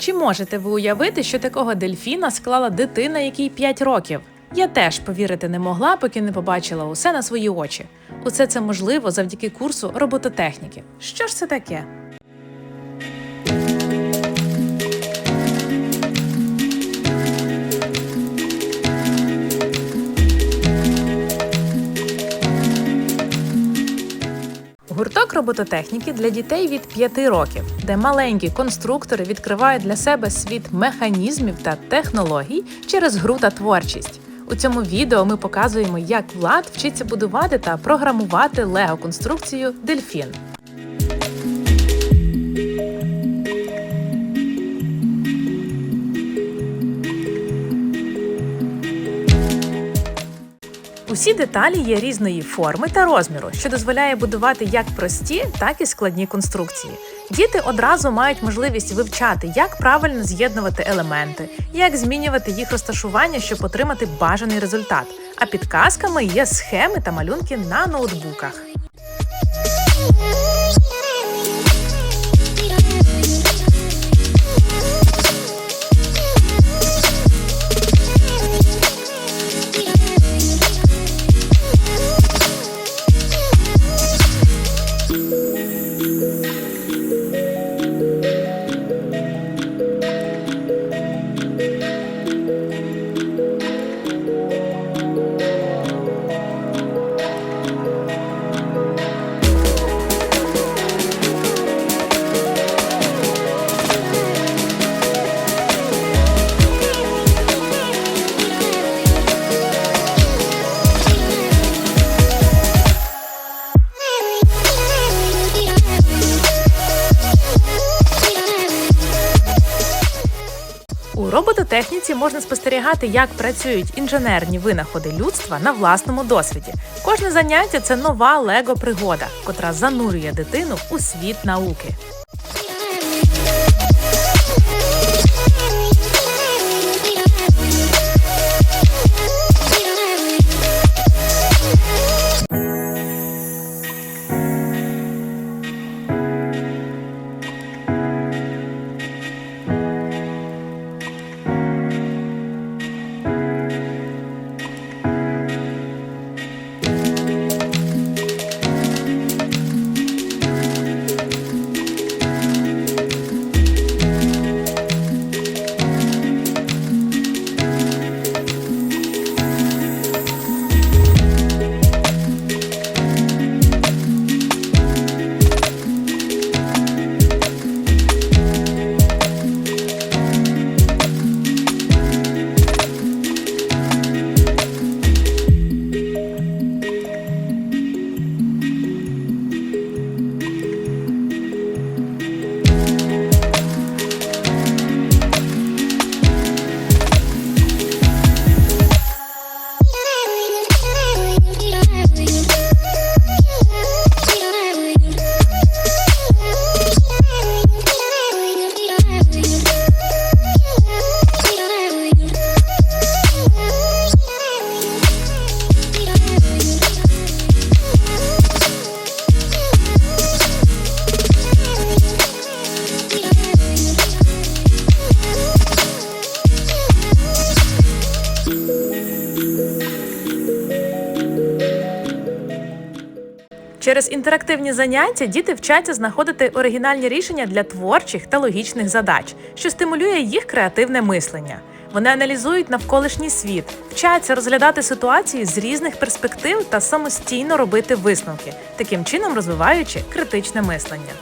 Чи можете ви уявити, що такого дельфіна склала дитина, якій 5 років? Я теж повірити не могла, поки не побачила усе на свої очі. Усе це можливо завдяки курсу робототехніки. Що ж це таке? Робототехніки для дітей від 5 років, де маленькі конструктори відкривають для себе світ механізмів та технологій через гру та творчість. У цьому відео ми показуємо, як Влад вчиться будувати та програмувати лего-конструкцію Дельфін. Усі деталі є різної форми та розміру, що дозволяє будувати як прості, так і складні конструкції. Діти одразу мають можливість вивчати, як правильно з'єднувати елементи, як змінювати їх розташування, щоб отримати бажаний результат. А підказками є схеми та малюнки на ноутбуках. Робототехніці можна спостерігати, як працюють інженерні винаходи людства на власному досвіді. Кожне заняття це нова лего-пригода, котра занурює дитину у світ науки. Через інтерактивні заняття діти вчаться знаходити оригінальні рішення для творчих та логічних задач, що стимулює їх креативне мислення. Вони аналізують навколишній світ, вчаться розглядати ситуації з різних перспектив та самостійно робити висновки, таким чином розвиваючи критичне мислення.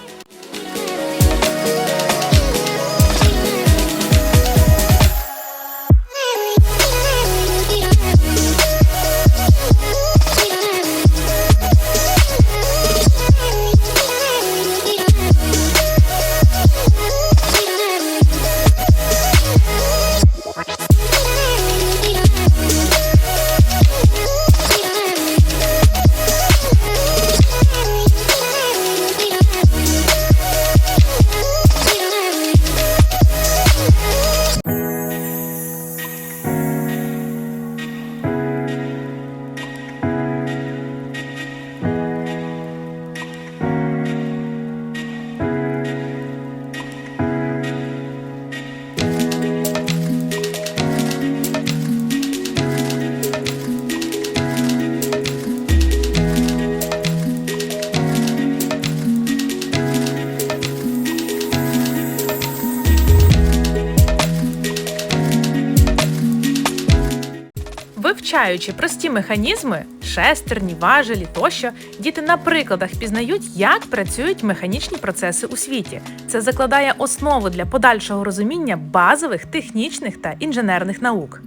Вивчаючи прості механізми, шестерні, важелі тощо, діти на прикладах пізнають, як працюють механічні процеси у світі. Це закладає основу для подальшого розуміння базових технічних та інженерних наук.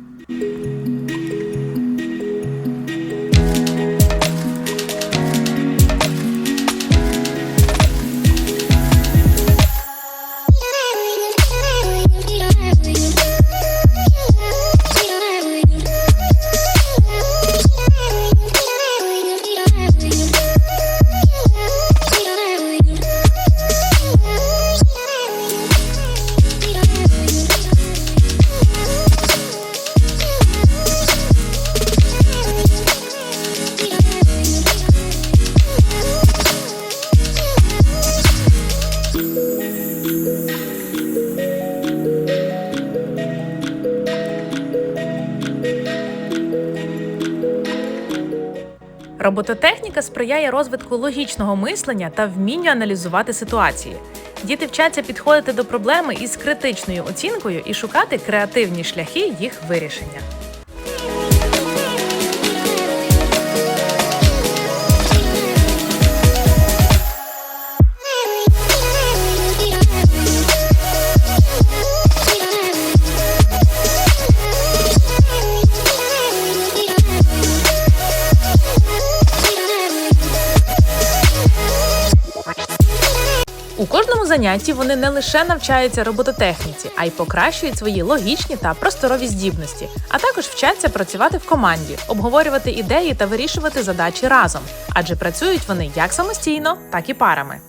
Робототехніка сприяє розвитку логічного мислення та вмінню аналізувати ситуації. Діти вчаться підходити до проблеми із критичною оцінкою і шукати креативні шляхи їх вирішення. У кожному занятті вони не лише навчаються робототехніці, а й покращують свої логічні та просторові здібності, а також вчаться працювати в команді, обговорювати ідеї та вирішувати задачі разом, адже працюють вони як самостійно, так і парами.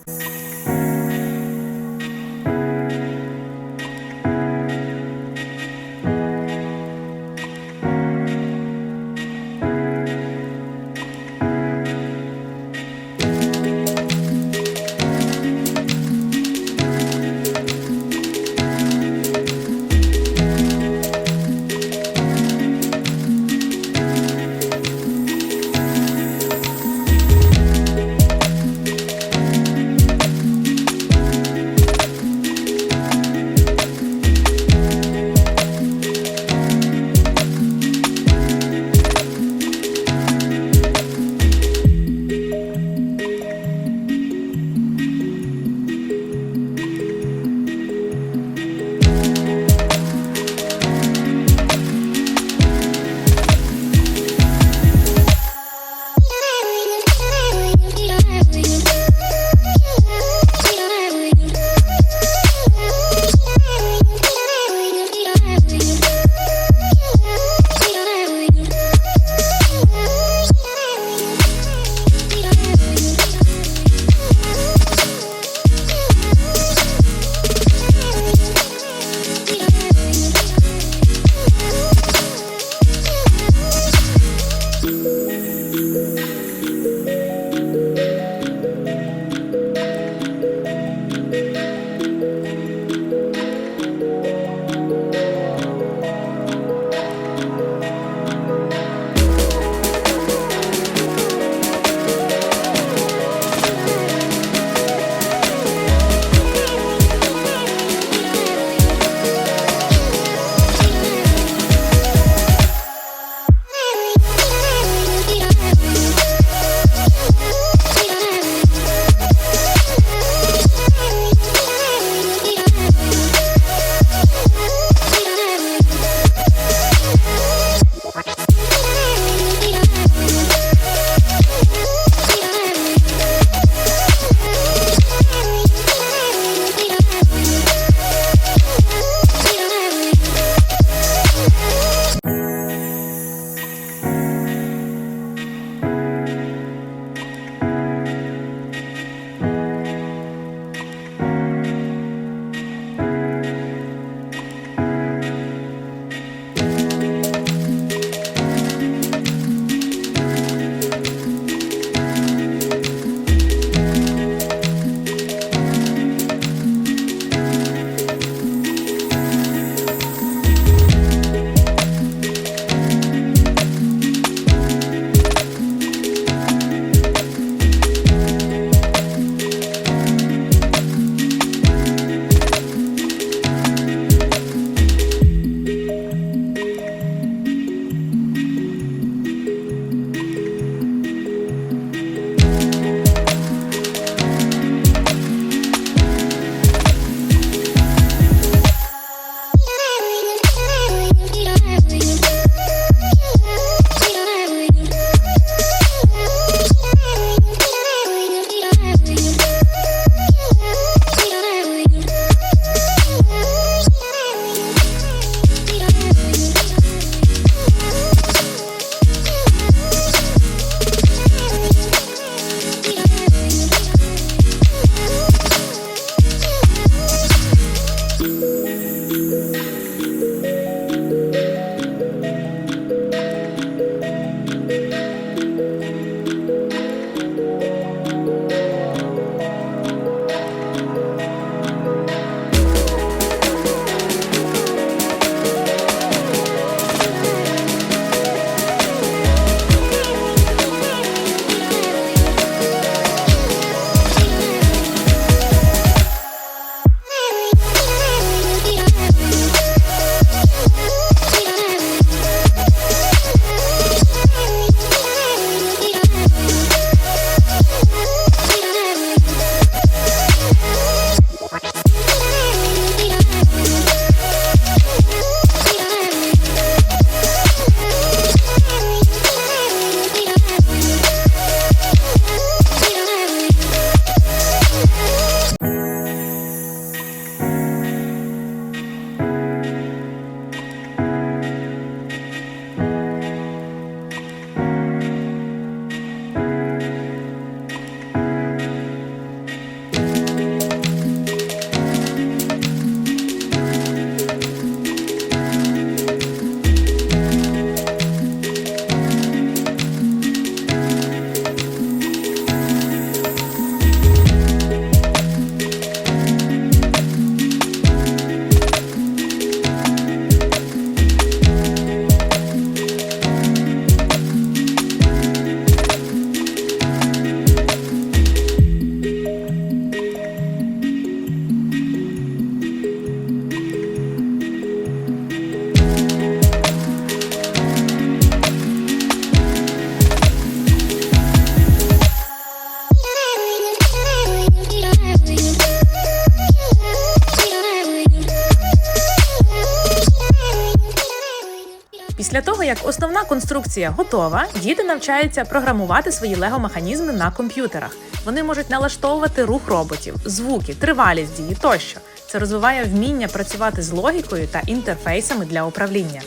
Після того, як основна конструкція готова, діти навчаються програмувати свої лего-механізми на комп'ютерах. Вони можуть налаштовувати рух роботів, звуки, тривалість дії тощо. Це розвиває вміння працювати з логікою та інтерфейсами для управління.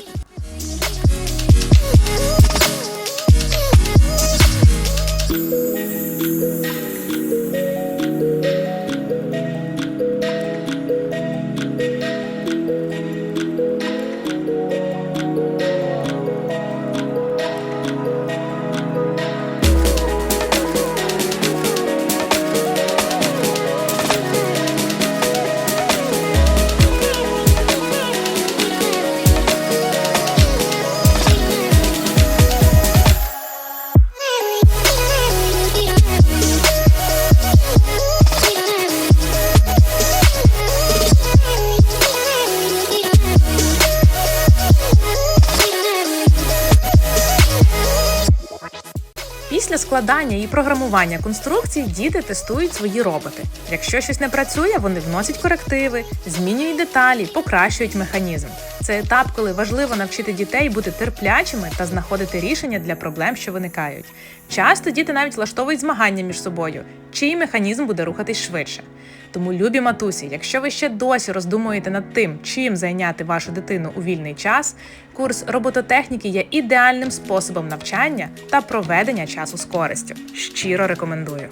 Складання і програмування конструкцій діти тестують свої роботи. Якщо щось не працює, вони вносять корективи, змінюють деталі, покращують механізм. Це етап, коли важливо навчити дітей бути терплячими та знаходити рішення для проблем, що виникають. Часто діти навіть влаштовують змагання між собою, чий механізм буде рухатись швидше. Тому, любі матусі, якщо ви ще досі роздумуєте над тим, чим зайняти вашу дитину у вільний час, курс робототехніки є ідеальним способом навчання та проведення часу з користю. Щиро рекомендую.